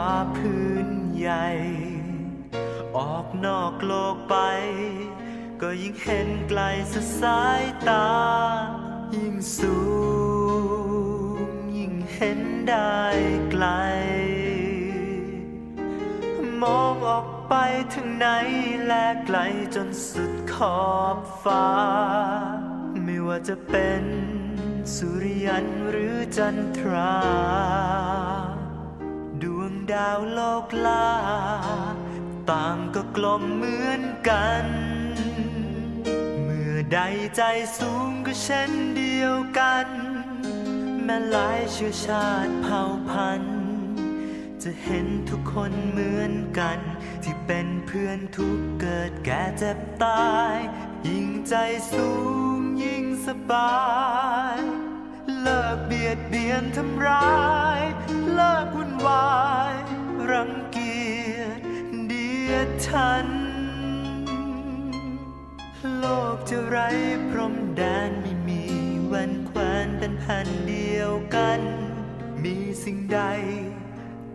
ฟ้าพื้นใหญ่ ออกนอกโลกไป ก็ยิ่งเห็นไกลสุดสายตา ยิ่งสูง ยิ่งเห็นได้ไกล มองออกไปถึงไหนและไกลจนสุดขอบฟ้า ไม่ว่าจะเป็นสุริยันหรือจันทรา ดาวโลกลา ต่างก็กลมเหมือนกัน เมื่อใดใจสูงก็เช่นเดียวกัน แม้หลายเชื้อชาติเผ่าพันธุ์จะเห็นทุกคนเหมือนกัน ที่เป็นเพื่อนทุกเกิดแก่เจ็บตาย ยิ่งใจสูงยิ่งสบาย เลิกเบียดเบียนทำร้าย เลิกวุ่นวาย รังเกียจเดียดฉัน โลกจะไร้พรมแดนไม่มีวันแควนเป็นแผ่นเดียวกัน มีสิ่งใด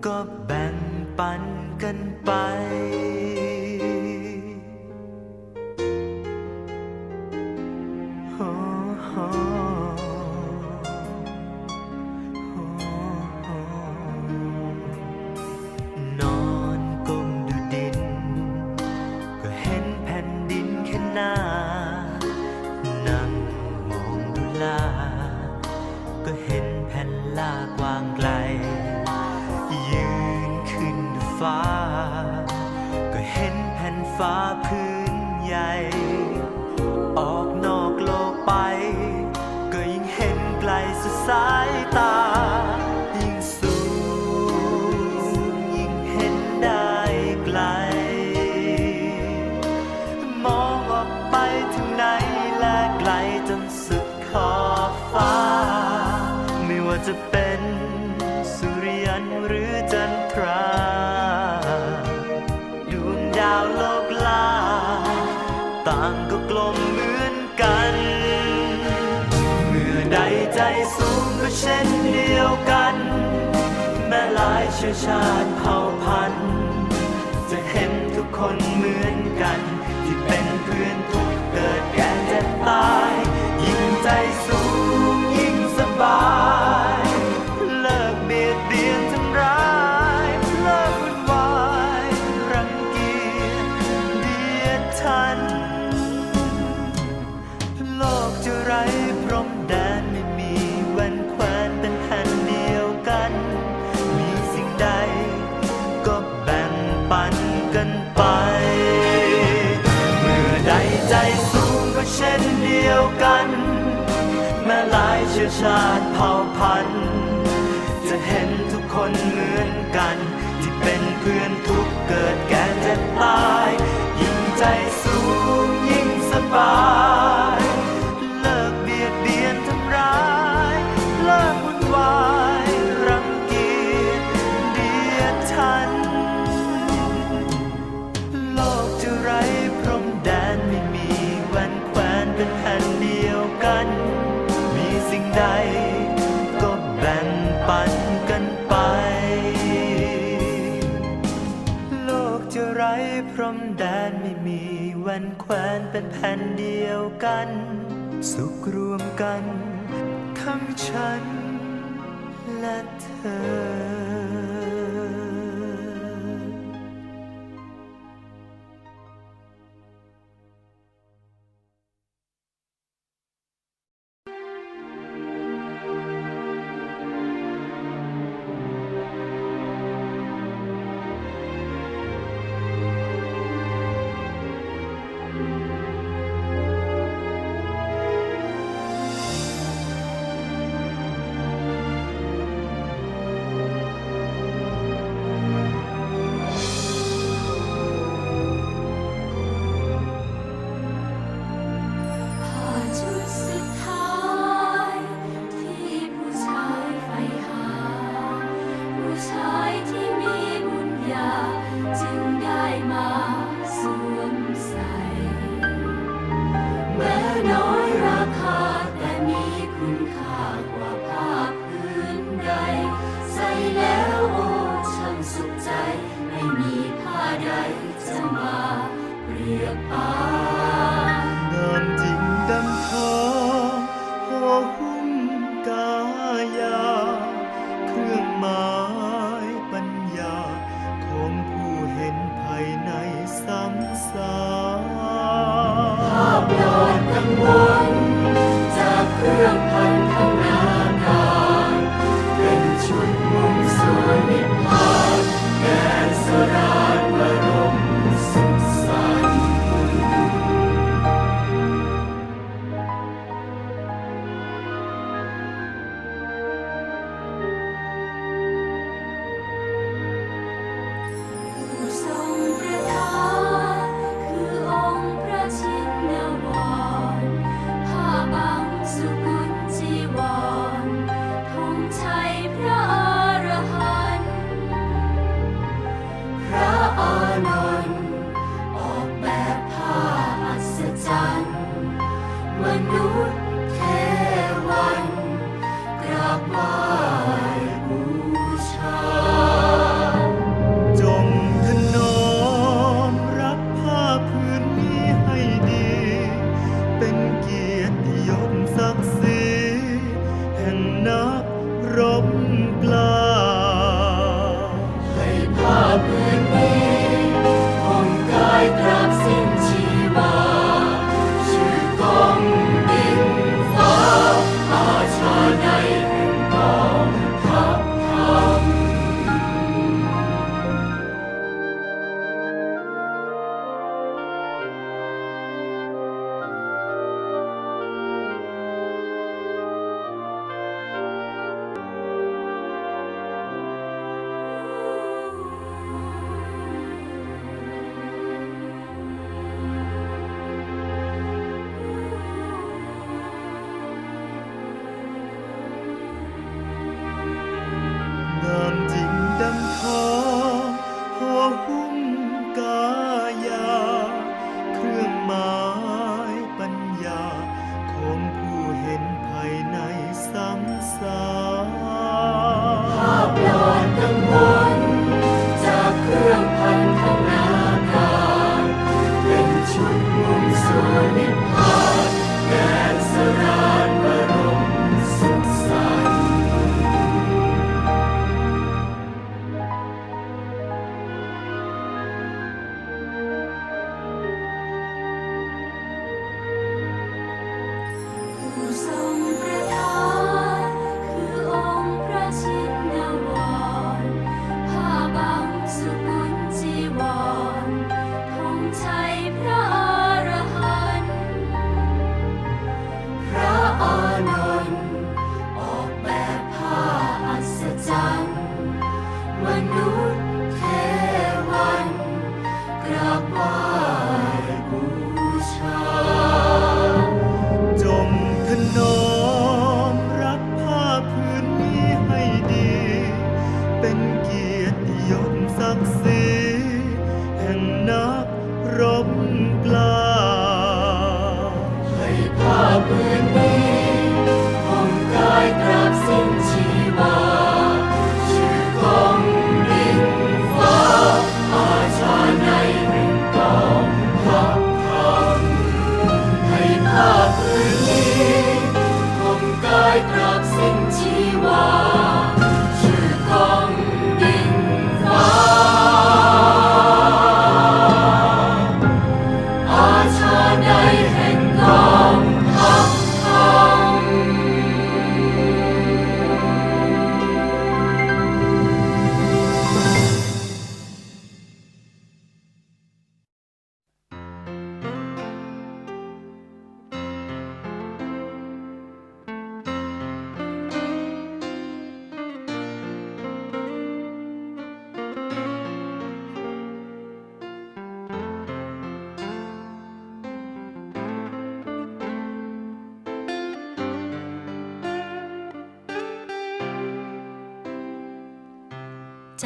ก็แบ่งปันกันไป ฟ้าพื้นใหญ่ ออกนอกโลกไป ก็ยิ่งเห็นไกลสุดสายตาางก็กลมเหมือนกัน เมื่อใดใจสูงก็เช่นเดียวกัน แม้หลายเชื้อชาติเผ่าพันธุ์จะเห็นทุกคนเหมือนกัน ที่เป็นเพื่อนทุกเกิดแก่เจ็บตาย โลกจะไร้พรมแดนไม่มีแวันแควนเป็นแผ่นเดียวกัน มีสิ่งใดก็แบ่งปันกันไป เมื่อใดใจสูงก็เช่นเดียวกัน แม้หลายเชื้อชาติเผ่าพันธุ์จะเห็นทุกคนเหมือนกัน ที่เป็นเพื่อนทุกเกิดแก่เจ็บตาย ยิ่งใจสูงยิ่งสบาย เป็นแผ่นเดียวกัน สุขรวมกัน ทั้งฉันและเธอ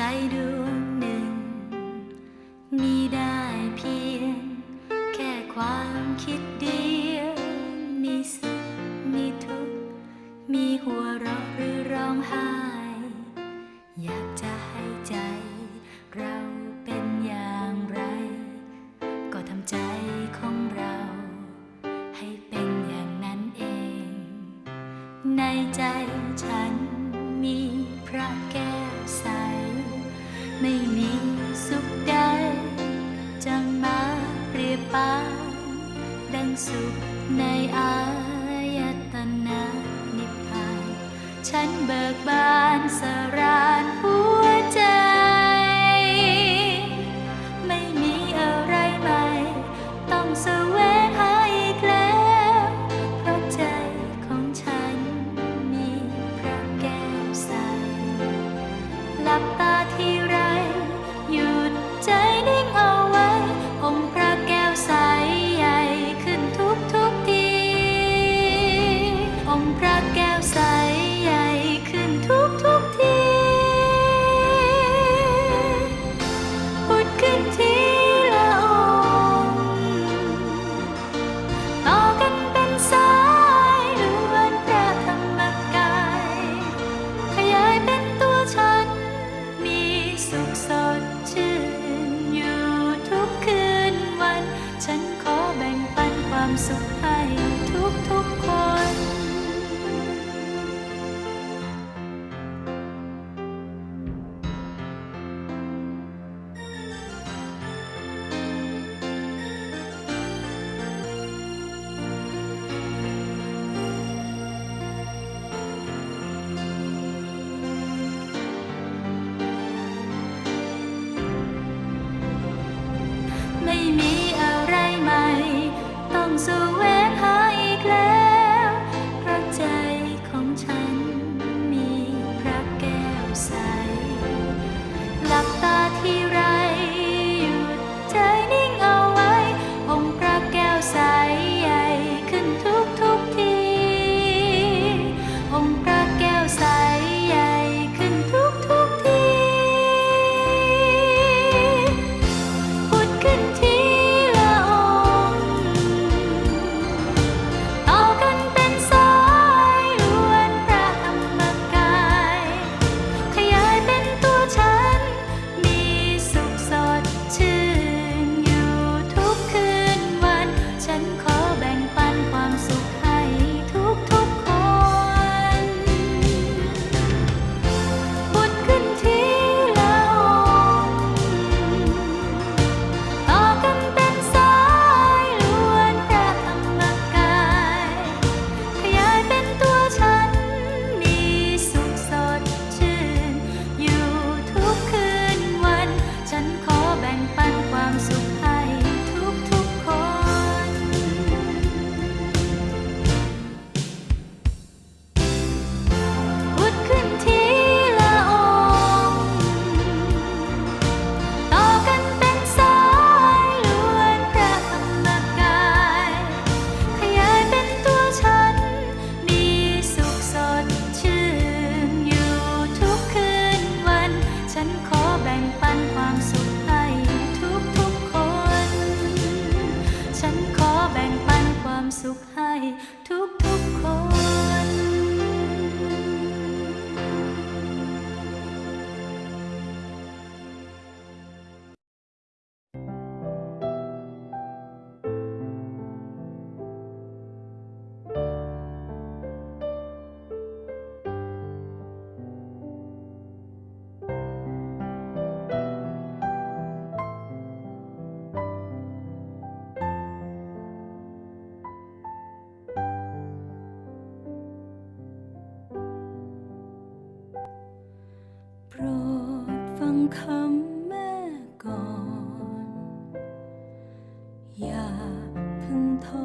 カエル ดังสุขในอายตนะนิพพาน ฉันเบิกบานสรานหัวใจ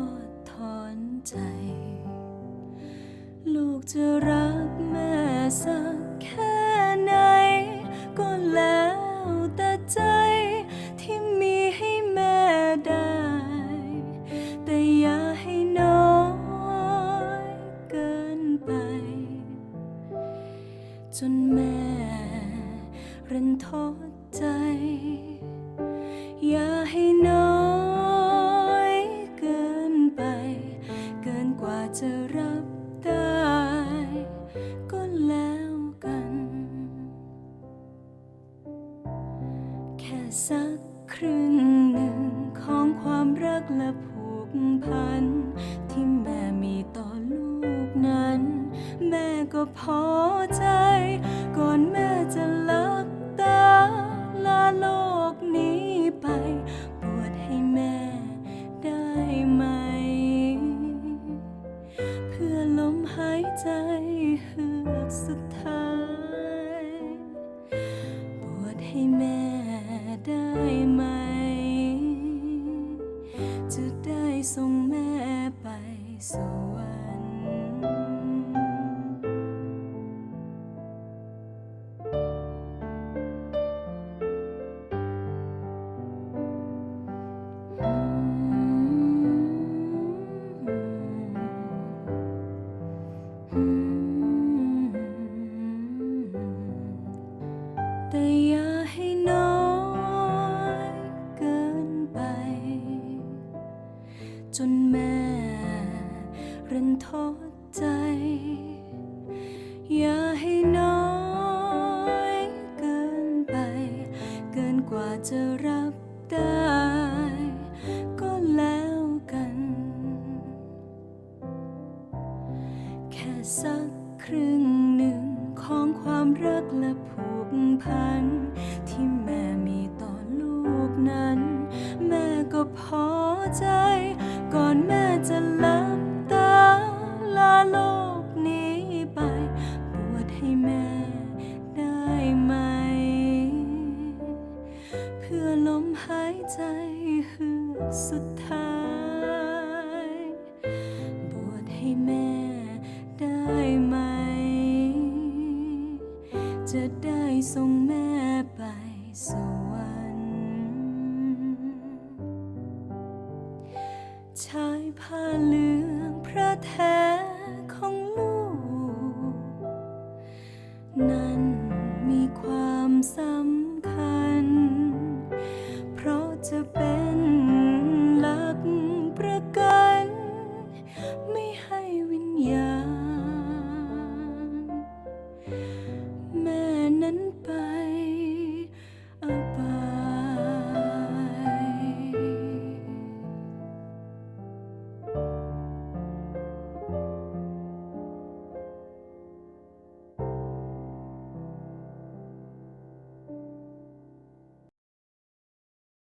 อดถอนใจ ลูกจะรักแม่สักแค่ สักครึ่งหนึ่งของความรักและผูกพัน ที่แม่มีต่อลูกนั้น แม่ก็พอใจ ก่อนแม่จะลับตาลาโลกนี้ไปปวดให้แม่ได้ไหม เพื่อลมหายใจเฮือกสุดท้ายปวดให้แม่ สวรรค์แต่อย่าให้น้อยเกินไป จนแม้ 人头一块